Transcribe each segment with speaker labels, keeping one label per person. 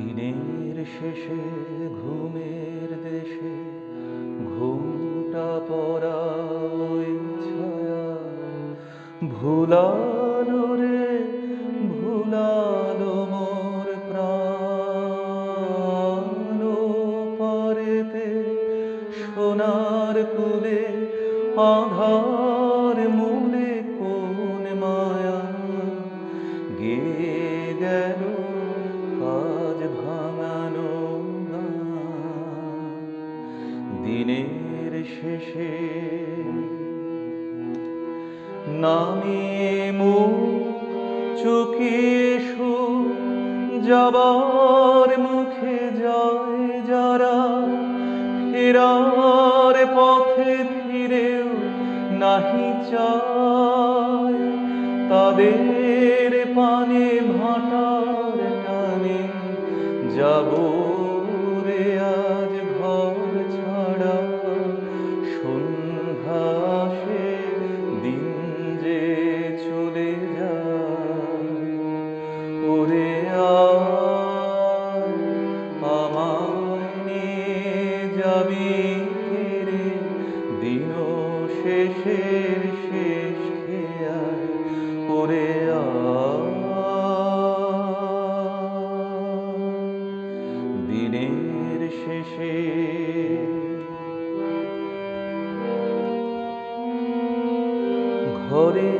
Speaker 1: দিনের শেষে ঘুমের দেশে ঘুমটা পড়া ওই ভুলালো রে, ভুলালো মোর প্রাণ। পারেতে সোনার কুলে আধার মূলে দিনের শেষে নামে মুখ চুকিয়ে সু যাবার মুখে যায় যারা ফেরার পথে ফিরেও নাহি চায়, তাদের পানে ভাটার টানে যাব রে দিন শেষের শেষ খেয়াল ওরে দিনের শেষে ঘরে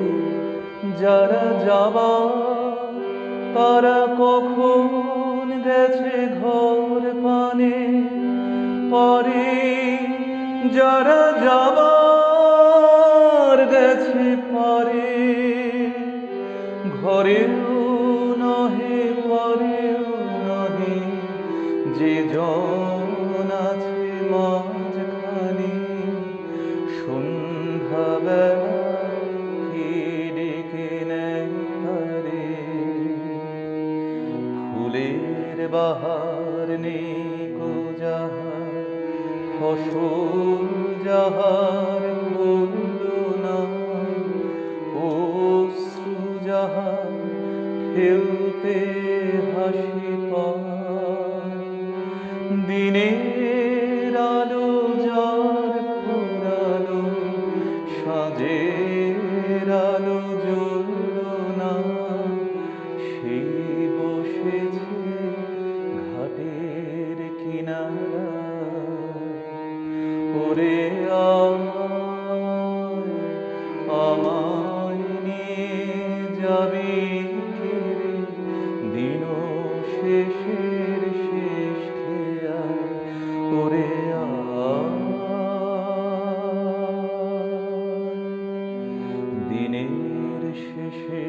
Speaker 1: যারা যাবা, তারা কখন গেছে ঘর পানে? পরে যারা যাবার গেছে পরে ঘরেও নহে পরেও নহে যে জন আছে মাঝখানে, সন্ধ্যাবেলা ফুলের বাহার নেই গো যাহার ফসল যাহার মূল্য নাই অশ্রু যাহার হাসি পায়। দিনের আলো যার করে আমায় নিয়ে যাবে দিন শেষের শেষ খেয়া করে দিনের শেষে